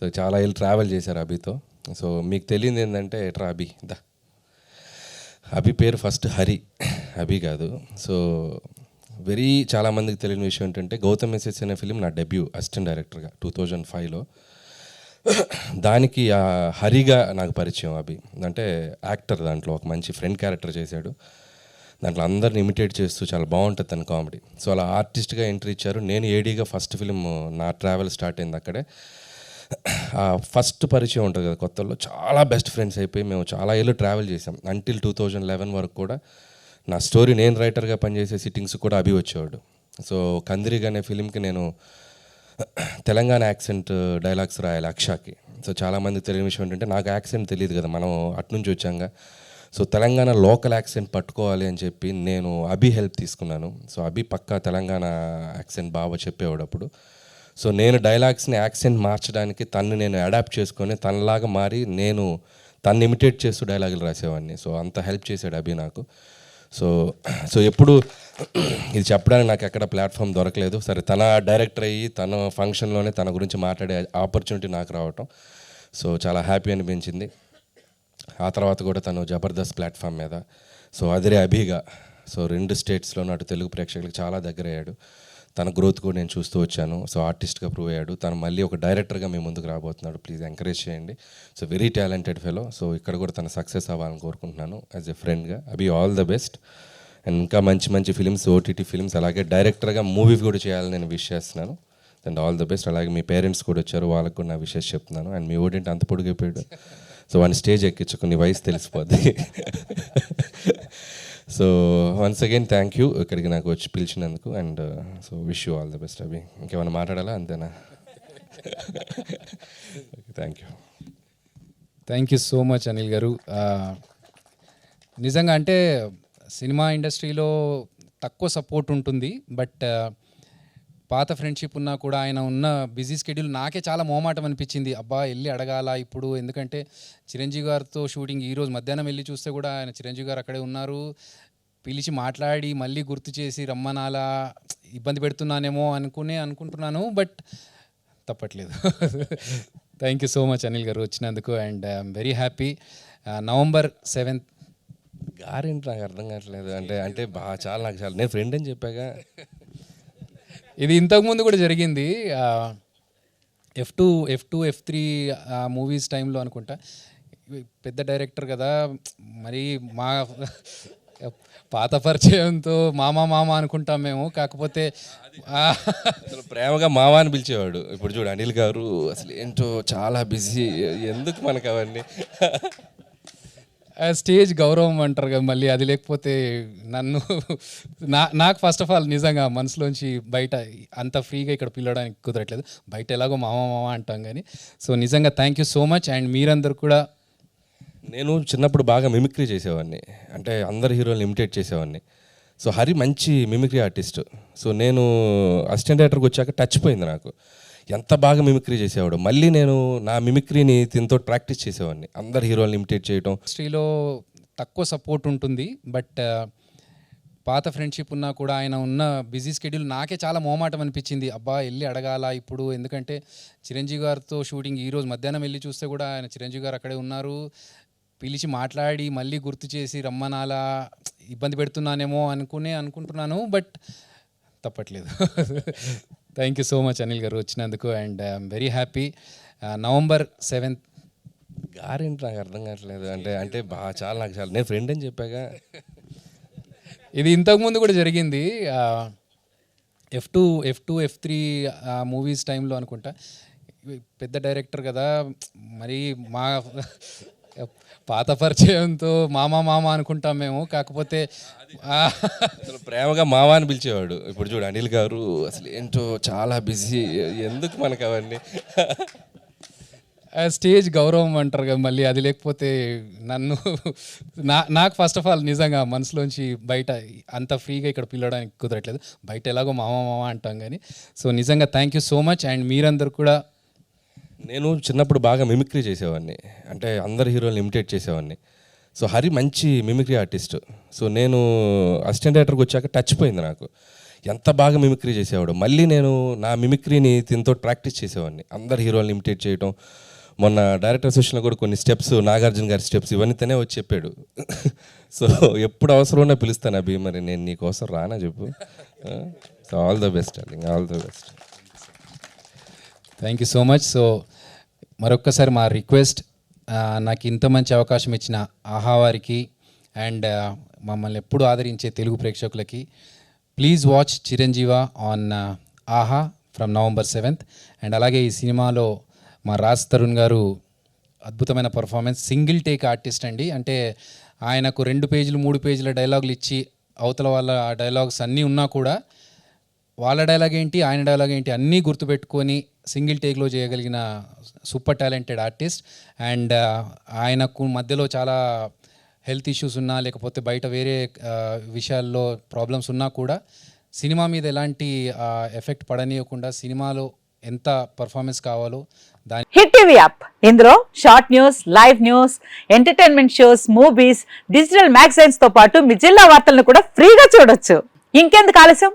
So చాలా ఏళ్ళు travel చేశారు అభితో. సో మీకు తెలియదు ఏంటంటే ఎట్రా అభి? దా. అభి పేరు ఫస్ట్ హరి. అభి కాదు. సో వెరీ చాలామందికి తెలియని విషయం ఏంటంటే గౌతమ్ మెసేజ్ అనే ఫిలిం నా డెబ్యూ అసిస్టెంట్ డైరెక్టర్గా టూ థౌజండ్ ఫైవ్లో దానికి ఆ హరిగా నాకు పరిచయం అభి. అంటే యాక్టర్ దాంట్లో ఒక మంచి ఫ్రెండ్ క్యారెక్టర్ చేశాడు. దాంట్లో అందరిని ఇమిటేట్ చేస్తూ చాలా బాగుంటుంది తన కామెడీ సో అలా ఆర్టిస్ట్గా ఎంట్రీ ఇచ్చారు. నేను ఏడీగా ఫస్ట్ ఫిలిం నా ట్రావెల్ స్టార్ట్ అయింది అక్కడే. ఫస్ట్ పరిచయం ఉంటుంది కదా కొత్తలో చాలా బెస్ట్ ఫ్రెండ్స్ అయిపోయి మేము చాలా ఏళ్ళు ట్రావెల్ చేసాం అంటిల్ టూ థౌజండ్ లెవెన్ వరకు కూడా నా స్టోరీ నేను రైటర్గా పనిచేసే సిట్టింగ్స్ కూడా అభి వచ్చేవాడు. సో కందిరిగా అనే ఫిలింకి నేను తెలంగాణ యాక్సెంట్ డైలాగ్స్ రాయాలి అక్షాకి. సో చాలామంది తెలియని విషయం ఏంటంటే నాకు యాక్సెంట్ తెలియదు కదా మనం అట్నుంచి వచ్చాక సో తెలంగాణ లోకల్ యాక్సెంట్ పట్టుకోవాలి అని చెప్పి నేను అభి హెల్ప్ తీసుకున్నాను. సో అభి పక్కా తెలంగాణ యాక్సెంట్ బాగా చెప్పేవాడు అప్పుడు. సో నేను డైలాగ్స్ని యాక్సెంట్ మార్చడానికి తను నేను అడాప్ట్ చేసుకొని తనలాగా మారి నేను తను ఇమిటేట్ చేస్తూ డైలాగులు రాసేవాడిని. సో అంత హెల్ప్ చేశాడు అభి నాకు. సో సో ఎప్పుడు ఇది చెప్పడానికి నాకు ఎక్కడ ప్లాట్ఫామ్ దొరకలేదు. సరే తన డైరెక్టర్ అయ్యి తన ఫంక్షన్లోనే తన గురించి మాట్లాడే ఆపర్చునిటీ నాకు రావటం. సో చాలా హ్యాపీ అనిపించింది. ఆ తర్వాత కూడా తను జబర్దస్త్ ప్లాట్ఫామ్ మీద. సో అదిరే అభిగా. సో రెండు స్టేట్స్లోనూ అటు తెలుగు ప్రేక్షకులకు చాలా దగ్గర అయ్యాడు తన గ్రోత్ కూడా నేను చూస్తూ వచ్చాను. సో ఆర్టిస్ట్గా ప్రూవ్ అయ్యాడు. తను మళ్ళీ ఒక డైరెక్టర్గా మీ ముందుకు రాబోతున్నాడు. ప్లీజ్ ఎంకరేజ్ చేయండి. So very talented fellow so ఇక్కడ కూడా తన సక్సెస్ అవ్వాలని కోరుకుంటున్నాను యాజ్ ఎ ఫ్రెండ్గా అవి ఆల్ ద బెస్ట్ అండ్ ఇంకా మంచి మంచి ఫిల్మ్స్ ఓటీటీ ఫిల్మ్స్ అలాగే డైరెక్టర్గా మూవీ కూడా చేయాలని నేను విష్ చేస్తున్నాను. అండ్ ఆల్ ద బెస్ట్ అలాగే మీ పేరెంట్స్ కూడా వచ్చారు. వాళ్ళకు కూడా నా విషెస్ చెప్తున్నాను. అండ్ మీ ఓడింటి అంత పొడిగిపోయాడు సో వాడిని స్టేజ్ ఎక్కించుకుని వయసు తెలిసిపోద్ది. So once again thank you ఇక్కడికి నాకు వచ్చి పిలిచినందుకు and so wish you all the best అవి ఇంకేమైనా మాట్లాడాలా? అంతేనా? Thank you thank you so much Anil గారు నిజంగా అంటే సినిమా ఇండస్ట్రీలో తక్కువ సపోర్ట్ ఉంటుంది బట్ పాత ఫ్రెండ్షిప్ ఉన్నా కూడా ఆయన ఉన్న బిజీ స్కెడ్యూల్ నాకే చాలా మోమాటం అనిపించింది. అబ్బా వెళ్ళి అడగాల ఇప్పుడు? ఎందుకంటే చిరంజీవి గారితో షూటింగ్ ఈరోజు మధ్యాహ్నం వెళ్ళి చూస్తే కూడా ఆయన చిరంజీవి గారు అక్కడే ఉన్నారు. పిలిచి మాట్లాడి మళ్ళీ గుర్తు చేసి రమ్మనాలా? ఇబ్బంది పెడుతున్నానేమో అనుకునే అనుకుంటున్నాను బట్ తప్పట్లేదు. Thank you so much Anil గారు వచ్చినందుకు and I'm very happy. November seventh గారేంటి నాకు అర్థం కావట్లేదు. అంటే అంటే బాగా చాలా నాకు చాలా నేను ఫ్రెండ్ అని చెప్పాక ఇది ఇంతకుముందు కూడా జరిగింది. F two F two F three movies టైంలో అనుకుంటా. పెద్ద డైరెక్టర్ కదా మరి మా పాత పరిచయంతో మామ మామ అనుకుంటాం మేము. కాకపోతే అసలు ప్రేమగా మామ అని పిలిచేవాడు. ఇప్పుడు చూడు అనిల్ గారు అసలు ఏంటో చాలా బిజీ. ఎందుకు మనకు అవన్నీ? స్టేజ్ గౌరవం అంటారు కదా మళ్ళీ. అది లేకపోతే నన్ను నా నాకు ఫస్ట్ ఆఫ్ ఆల్ నిజంగా మనసులోంచి బయట అంత ఫ్రీగా ఇక్కడ పిలవడానికి కుదరట్లేదు. బయట ఎలాగో మామ మామ అంటాం కానీ సో నిజంగా thank you so much and మీరందరూ కూడా నేను చిన్నప్పుడు బాగా మిమిక్రీ చేసేవాడిని. అంటే అందరు హీరోలు ఇమిటేట్ చేసేవాడిని. సో హరి మంచి మిమిక్రీ ఆర్టిస్ట్ సో నేను అసిస్టెంట్ డైరెక్టర్కి వచ్చాక టచ్ పోయింది నాకు. ఎంత బాగా మిమిక్రీ చేసేవాడు. మళ్ళీ నేను నా మిమిక్రీని దీంతో ప్రాక్టీస్ చేసేవాడిని. అందరు హీరోలను ఇమిటేట్ చేయడం ఇండస్ట్రీలో తక్కువ సపోర్ట్ ఉంటుంది. బట్ uh, పాత ఫ్రెండ్షిప్ ఉన్నా కూడా ఆయన ఉన్న బిజీ స్కెడ్యూల్ నాకే చాలా మోమాటం అనిపించింది. అబ్బా వెళ్ళి అడగాల ఇప్పుడు. ఎందుకంటే చిరంజీవి గారితో షూటింగ్ ఈరోజు మధ్యాహ్నం వెళ్ళి చూస్తే కూడా ఆయన చిరంజీవి గారు అక్కడే ఉన్నారు. పిలిచి మాట్లాడి మళ్ళీ గుర్తు చేసి రమ్మనాలా ఇబ్బంది పెడుతున్నానేమో అనుకునే అనుకుంటున్నాను. బట్ తప్పట్లేదు. Thank you so much Anil గారు వచ్చినందుకు and I'm very happy. November seventh గారేంటి నాకు అర్థం కావట్లేదు. అంటే అంటే బాగా చాలా నాకు చాలా. నేను ఫ్రెండ్ అని చెప్పాక ఇది ఇంతకుముందు కూడా జరిగింది. F two F two F three movies టైంలో అనుకుంటా. పెద్ద డైరెక్టర్ కదా. మరి మా పాత పరిచయంతో మామ మామ అనుకుంటాం మేము. కాకపోతే అసలు ప్రేమగా మావా అని పిలిచేవాడు. ఇప్పుడు చూడు అనిల్ గారు అసలు ఏంటో చాలా బిజీ. ఎందుకు మనకు అవన్నీ? స్టేజ్ గౌరవం అంటారు కదా మళ్ళీ. అది లేకపోతే నన్ను నా నాకు ఫస్ట్ ఆఫ్ ఆల్ నిజంగా మనసులోంచి బయట అంత ఫ్రీగా ఇక్కడ పిలవడానికి కుదరట్లేదు. బయట ఎలాగో మామ మామ అంటాం కానీ. సో నిజంగా thank you so much and మీరందరూ కూడా నేను చిన్నప్పుడు బాగా మిమిక్రీ చేసేవాడిని. అంటే అందరు హీరోలను ఇమిటేట్ చేసేవాడిని. సో హరి మంచి మిమిక్రీ ఆర్టిస్ట్ సో నేను అసిస్టెంట్ డైరెక్టర్కి వచ్చాక టచ్ పోయింది నాకు. ఎంత బాగా మిమిక్రీ చేసేవాడు. మళ్ళీ నేను నా మిమిక్రీని దీంతో ప్రాక్టీస్ చేసేవాడిని. అందరు హీరోలను ఇమిటేట్ చేయటం మొన్న డైరెక్టర్ సెషన్లో కూడా కొన్ని స్టెప్స్ నాగార్జున గారి స్టెప్స్ ఇవన్నీతోనే వచ్చి చెప్పాడు. సో ఎప్పుడు అవసరం ఉన్నా పిలుస్తాను అభి మరి నేను నీకోసం రానా చెప్పు. So all the best all the best thank you so much so మరొక్కసారి మా రిక్వెస్ట్ నాకు ఇంత మంచి అవకాశం ఇచ్చిన ఆహా వారికి అండ్ మమ్మల్ని ఎప్పుడు ఆదరించే తెలుగు ప్రేక్షకులకి please watch Chiranjeeva on Aha from November seventh and అలాగే ఈ సినిమాలో మా రాజ్ తరుణ్ గారు అద్భుతమైన పర్ఫార్మెన్స్ సింగిల్ టేక్ ఆర్టిస్ట్ అండి. అంటే ఆయనకు రెండు పేజీలు మూడు పేజీల డైలాగులు ఇచ్చి అవతల వాళ్ళ ఆ డైలాగ్స్ అన్నీ ఉన్నా కూడా వాళ్ళ డైలాగ్ ఏంటి ఆయన డైలాగ్ ఏంటి అన్నీ గుర్తుపెట్టుకొని సింగిల్ టేక్లో చేయగలిగిన సూపర్ టాలెంటెడ్ ఆర్టిస్ట్ అండ్ ఆయనకు మధ్యలో చాలా హెల్త్ ఇష్యూస్ ఉన్నా లేకపోతే బయట వేరే uh, విషయాల్లో ప్రాబ్లమ్స్ ఉన్నా కూడా సినిమా మీద ఎలాంటి uh, ఎఫెక్ట్ పడనీయకుండా సినిమాలో ఎంత పర్ఫార్మెన్స్ కావాలో దాని హిట్ టీవీ యాప్ ఇందులో short news live news entertainment shows movies digital మ్యాగజైన్స్తో పాటు మీ జిల్లా వార్తలను కూడా ఫ్రీగా చూడొచ్చు. ఇంకెందుకు ఆలస్యం?